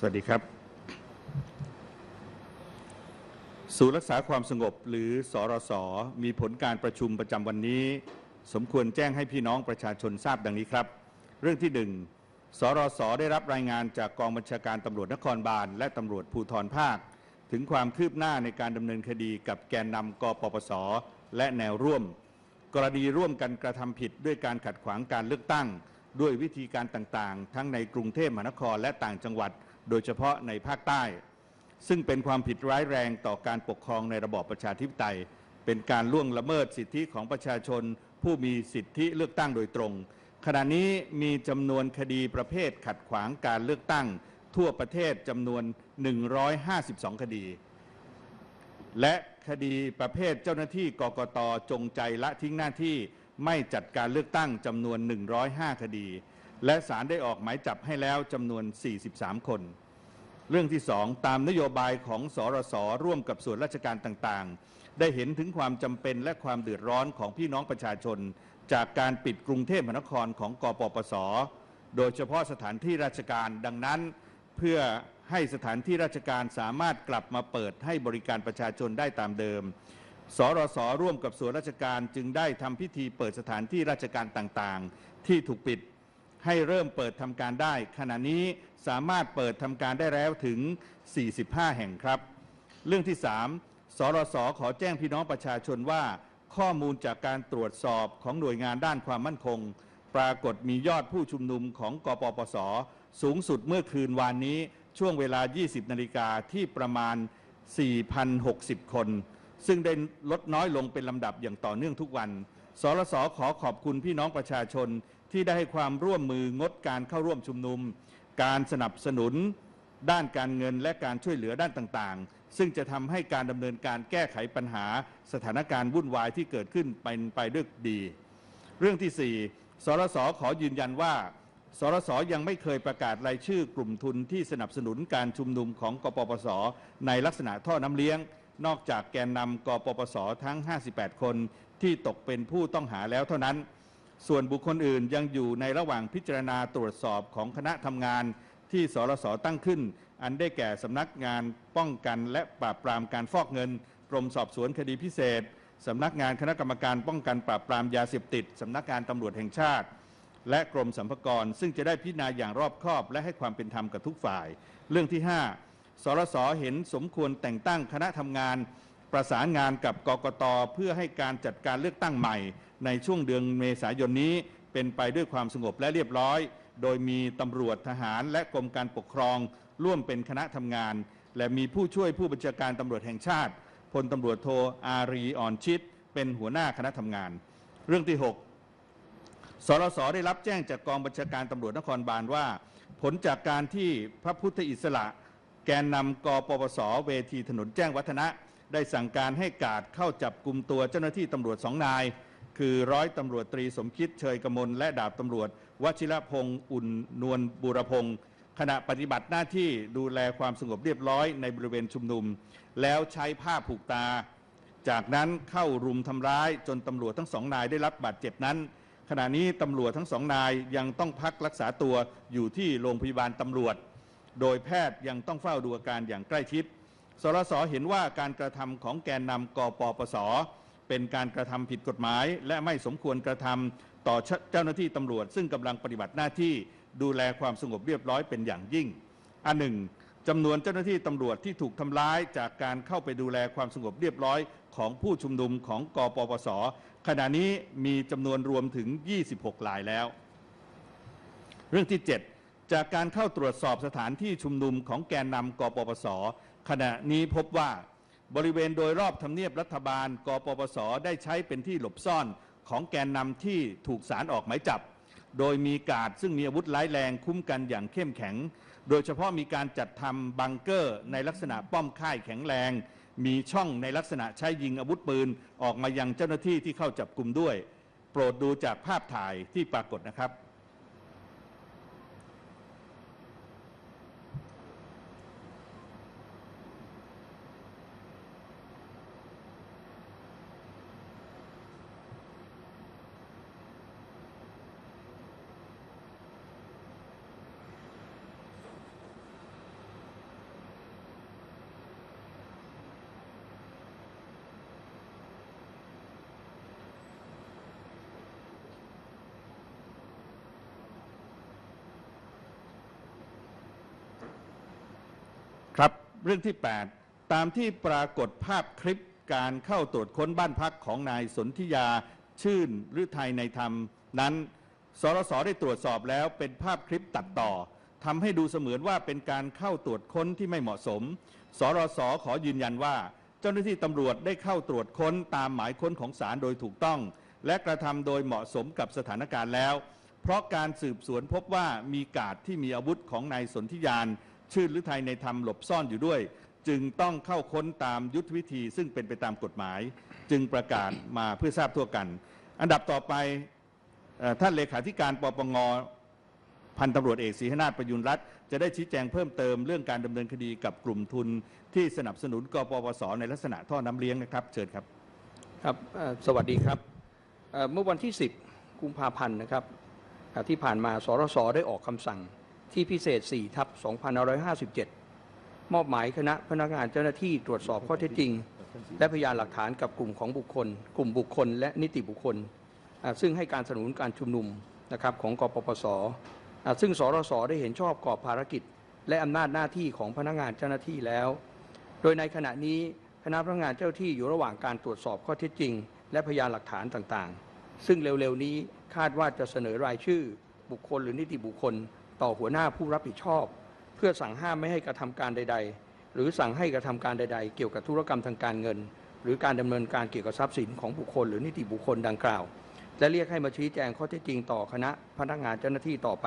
สวัสดีครับ ศูนย์รักษาความสงบหรือสอรส มีผลการประชุมประจำวันนี้ สมควรแจ้งให้พี่น้องประชาชนทราบดังนี้ครับ เรื่องที่หนึ่งสรส ได้รับรายงานจากกองบัญชาการตำรวจนครบาล และตำรวจภูธรภาค ถึงความคืบหน้าในการดำเนินคดีกับแกนนำกปปส และแนวร่วม กรณีร่วมกันกระทำผิดด้วยการขัดขวางการเลือกตั้ง ด้วยวิธีการต่างๆ ทั้งในกรุงเทพมหานครและต่างจังหวัด โดยเฉพาะในภาคใต้ ซึ่งเป็นความผิดร้ายแรงต่อการปกครองในระบอบประชาธิปไตย เป็นการล่วงละเมิดสิทธิของประชาชน ผู้มีสิทธิเลือกตั้งโดยตรง ขณะนี้มีจำนวนคดีประเภทขัดขวางการเลือกตั้ง ทั่วประเทศจำนวน 152 คดี และคดีประเภทเจ้าหน้าที่กกตจงใจละทิ้งหน้าที่ไม่จัดการเลือกตั้งจำนวน 105 คดี และศาลได้ออกหมายจับให้แล้วจำนวน 43 คน เรื่องที่สองตามนโยบายของสรสร่วมกับส่วนราชการต่างๆ ได้เห็นถึงความจำเป็นและความเดือดร้อนของพี่น้องประชาชน จากการปิดกรุงเทพมหานครของกปปส โดยเฉพาะสถานที่ราชการดังนั้น เพื่อให้สถานที่ราชการสามารถกลับมาเปิดให้บริการประชาชนได้ตามเดิม สรสร่วมกับส่วนราชการจึงได้ทำพิธีเปิดสถานที่ราชการต่างๆ ที่ถูกปิด ให้เริ่มเปิดทำการได้ ขณะนี้สามารถเปิดทำการได้แล้วถึง 45 แห่งครับ เรื่องที่ 3 สรสขอแจ้งพี่น้องประชาชนว่า ข้อมูลจากการตรวจสอบของหน่วยงานด้านความมั่นคง ปรากฏมียอดผู้ชุมนุมของกปปส สูงสุดเมื่อคืนวานนี้ช่วงเวลา 20 นาฬิกาที่ประมาณ 4,060 คน ซึ่งได้ลดน้อยลงเป็นลำดับอย่างต่อเนื่องทุกวัน สรสขอขอบคุณพี่น้องประชาชน ที่ได้ให้ความร่วมมืองดการเข้าร่วมชุมนุม การสนับสนุน ด้านการเงินและการช่วยเหลือด้านต่างๆ ซึ่งจะทำให้การดำเนินการแก้ไขปัญหาสถานการณ์วุ่นวายที่เกิดขึ้นเป็นไปด้วยดี เรื่องที่ 4 สรสขอยืนยันว่า สรสยังไม่เคยประกาศรายชื่อกลุ่มทุนที่สนับสนุนการชุมนุมของกปปส ในลักษณะท่อน้ำเลี้ยง นอกจากแกนนำกปปส ทั้ง 58 คนที่ตกเป็นผู้ต้องหาแล้วเท่านั้น ส่วนบุคคลอื่นยังอยู่ในระหว่างพิจารณาตรวจสอบของคณะทำงานที่สรสตั้งขึ้น อันได้แก่สำนักงานป้องกันและปราบปรามการฟอกเงิน กรมสอบสวนคดีพิเศษสำนักงานคณะกรรมการป้องกันปราบปรามยาเสพติดสำนักงานตำรวจแห่งชาติ และกรมสรรพากรซึ่งจะได้พิจารณาอย่างรอบคอบ และให้ความเป็นธรรมกับทุกฝ่าย เรื่องที่ 5 สรสเห็นสมควรแต่งตั้งคณะทำงาน ประสานงานกับกกตเพื่อให้การจัดการเลือกตั้งใหม่ ในช่วงเดือนเมษายนนี้เป็นไปด้วยความสงบและเรียบร้อย โดยมีตำรวจทหารและกรมการปกครอง ร่วมเป็นคณะทำงาน และมีผู้ช่วยผู้บัญชาการตำรวจแห่งชาติพลตำรวจโทอารีอ่อนชิด เป็นหัวหน้าคณะทำงาน เรื่องที่ 6 สรสได้รับแจ้งจากกองบัญชาการตำรวจนครบาลว่า ผลจากการที่พระพุทธอิสระ แกนนำกปปสเวทีถนนแจ้งวัฒนะ ได้สั่งการให้กาดเข้าจับกลุ่มตัวเจ้าหน้าที่ตำรวจสองนาย คือร้อยตำรวจตรีสมคิดเชยกมลและดาบตำรวจ วชิรพงศ์อุ่นนวลบูรพงศ์ขณะปฏิบัติหน้าที่ดูแลความสงบเรียบร้อยในบริเวณชุมนุม แล้วใช้ผ้าผูกตา จากนั้นเข้ารุมทำร้ายจนตำรวจทั้งสองนายได้รับบาดเจ็บนั้น ขณะนี้ตำรวจทั้งสองนายยังต้องพักรักษาตัวอยู่ที่โรงพยาบาลตำรวจ โดยแพทย์ยังต้องเฝ้าดูอาการอย่างใกล้ชิดสรสเห็นว่าการกระทำของแกนนำกปปส เป็นการกระทำผิดกฎหมาย และไม่สมควรกระทำต่อเจ้าหน้าที่ตำรวจ ซึ่งกำลังปฏิบัติหน้าที่ดูแลความสงบเรียบร้อยเป็นอย่างยิ่ง อันหนึ่งจำนวนเจ้าหน้าที่ตำรวจที่ถูกทำร้ายจากการเข้าไปดูแลความสงบเรียบร้อยของผู้ชุมนุมของกปปส ขณะนี้มีจำนวนรวมถึง 26รายแล้ว เรื่องที่ 7 จากการเข้าตรวจสอบสถานที่ชุมนุมของแกนนำกปปส ขณะนี้พบว่า บริเวณโดยรอบทำเนียบรัฐบาล กปปส ได้ใช้เป็นที่หลบซ่อนของแกนนำที่ถูกสารออกหมายจับ โดยมีกาดซึ่งมีอาวุธร้ายแรงคุ้มกันอย่างเข้มแข็ง โดยเฉพาะมีการจัดทำบังเกอร์ในลักษณะป้อมค่ายแข็งแรง มีช่องในลักษณะใช้ยิงอาวุธปืนออกมายังเจ้าหน้าที่ที่เข้าจับกลุ่มด้วย โปรดดูจากภาพถ่ายที่ปรากฏนะครับ ครับ เรื่องที่ 8 ตามที่ปรากฏภาพคลิปการเข้าตรวจค้นบ้านพักของนายสนธิยาชื่นหรือไทยในธรรมนั้น สรสได้ตรวจสอบแล้วเป็นภาพคลิปตัดต่อทำให้ดูเสมือนว่าเป็นการเข้าตรวจค้นที่ไม่เหมาะสม สรสขอยืนยันว่า เจ้าหน้าที่ตำรวจได้เข้าตรวจค้นตามหมายค้นของศาลโดยถูกต้อง และกระทำโดยเหมาะสมกับสถานการณ์แล้ว เพราะการสืบสวนพบว่ามีกาดที่มีอาวุธของนายสนธิยาน ชื่นหรือไทยในธรรมหลบซ่อนอยู่ด้วย จึงต้องเข้าค้นตามยุทธวิธีซึ่งเป็นไปตามกฎหมาย จึงประกาศมาเพื่อทราบทั่วกัน อันดับต่อไปท่านเลขาธิการปปงพันตำรวจเอกศรีหนาถประยุนรัตจะได้ชี้แจงเพิ่มเติมเรื่องการดำเนินคดีกับกลุ่มทุนที่สนับสนุนกปปสในลักษณะท่อน้ำเลี้ยงนะครับ เชิญครับครับสวัสดีครับเมื่อวันที่ 10 กุมภาพันธ์นะครับที่ผ่านมาสรสได้ออกคำสั่ง ที่พิเศษ4ทับ2557 มอบหมายคณะพนักงานเจ้าหน้าที่ตรวจสอบข้อเท็จจริง และพยานหลักฐานกับกลุ่มของบุคคล กลุ่มบุคคล และนิติบุคคล ซึ่งให้การสนับสนุนการชุมนุมนะครับของกปปส ซึ่งสรสได้เห็นชอบกอบภารกิจ และอำนาจหน้าที่ของพนักงานเจ้าหน้าที่แล้ว โดยในขณะนี้คณะพนักงานเจ้าที่อยู่ระหว่างการตรวจสอบข้อเท็จจริง และพยานหลักฐานต่างๆ ซึ่งเร็วๆนี้คาดว่าจะเสนอรายชื่อบุคคลหรือนิติบุคคล ต่อหัวหน้าผู้รับผิดชอบ เพื่อสั่งห้ามไม่ให้กระทำการใด ๆ หรือสั่งให้กระทำการใด ๆ เกี่ยวกับธุรกรรมทางการเงิน หรือการดำเนินการเกี่ยวกับทรัพย์สินของบุคคล หรือนิติบุคคลดังกล่าว และเรียกให้มาชี้แจงข้อเท็จจริงต่อคณะพนักงานเจ้าหน้าที่ต่อไป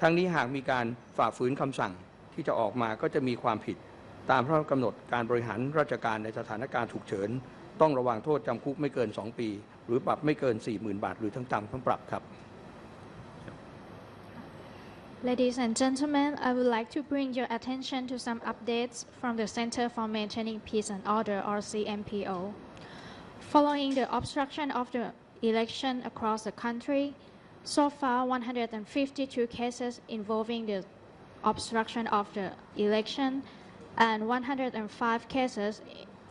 ทั้งนี้หากมีการฝ่าฝืนคำสั่งที่จะออกมาก็จะมีความผิด ตามพระราชกำหนดการบริหารราชการในสถานการณ์ฉุกเฉินต้องระวังโทษจำคุกไม่เกิน 2 ปี หรือปรับไม่เกิน 40,000 บาท หรือทั้งจำทั้งปรับครับ Ladies and gentlemen, I would like to bring your attention to some updates from the Center for Maintaining Peace and Order, or CMPO. Following the obstruction of the election across the country, so far 152 cases involving the obstruction of the election and 105 cases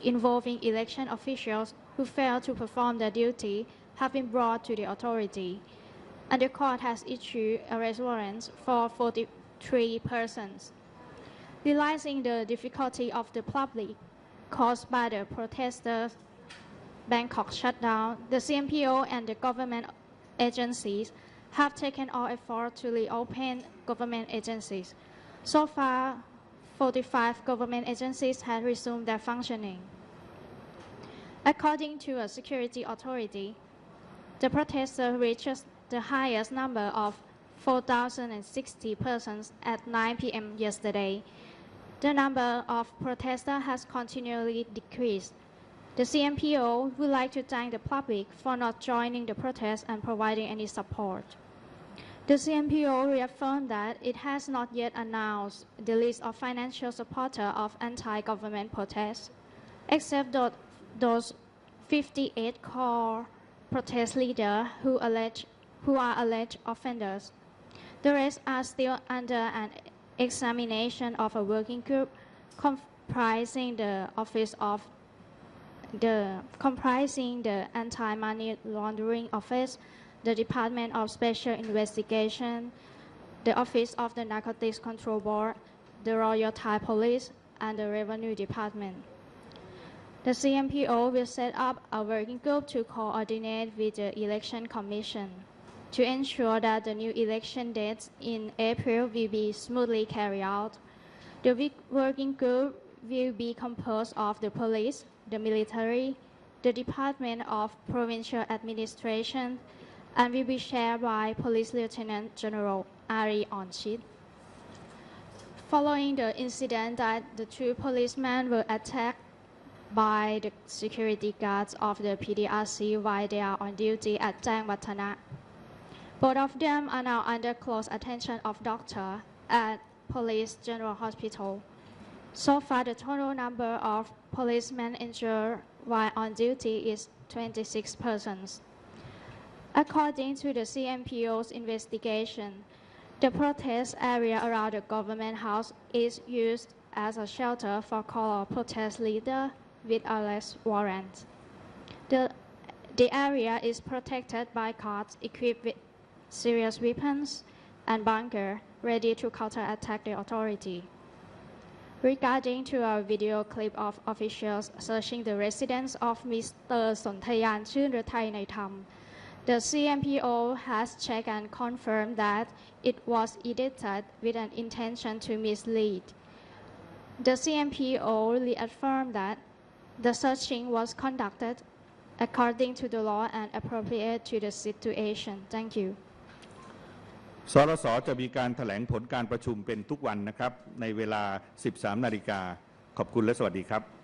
involving election officials who failed to perform their duty have been brought to the authority and the court has issued arrest warrants for 43 persons. Realizing the difficulty of the public caused by the protesters' Bangkok shutdown, the CMPO and the government agencies have taken all effort to reopen government agencies. So far, 45 government agencies have resumed their functioning. According to a security authority, the protesters reached the highest number of 4,060 persons at 9 p.m. yesterday. The number of protesters has continually decreased. The CMPO would like to thank the public for not joining the protest and providing any support. The CMPO reaffirmed that it has not yet announced the list of financial supporters of anti-government protests, except those 58 core protest leaders who allege who are alleged offenders. The rest are still under an examination of a working group comprising the Office of the comprising the Anti-Money Laundering Office, the Department of Special Investigation, the Office of the Narcotics Control Board, the Royal Thai Police, and the Revenue Department. The CMPO will set up a working group to coordinate with the Election Commission to ensure that the new election dates in April will be smoothly carried out. The working group will be composed of the police, the military, the Department of Provincial Administration, and will be chaired by Police Lieutenant General Ari Onchit. Following the incident that the two policemen were attacked by the security guards of the PDRC while they are on duty at Jang Watana. Both of them are now under close attention of doctor at Police General Hospital. So far, the total number of policemen injured while on duty is 26 persons. According to the CMPO's investigation, the protest area around the government house is used as a shelter for call protest leader with arrest warrant. The, the area is protected by guards equipped with serious weapons and bunker ready to counterattack the authority. Regarding to our video clip of officials searching the residence of Mr. Sontayan Chunrathai Naitam, the CMPO has checked and confirmed that it was edited with an intention to mislead. The CMPO reaffirmed that the searching was conducted according to the law and appropriate to the situation. Thank you. สรสจะมีการถแถลงผลการประชุมเป็นทุกวันนะครับ ในเวลา 13 นาฬิกา ขอบคุณและสวัสดีครับ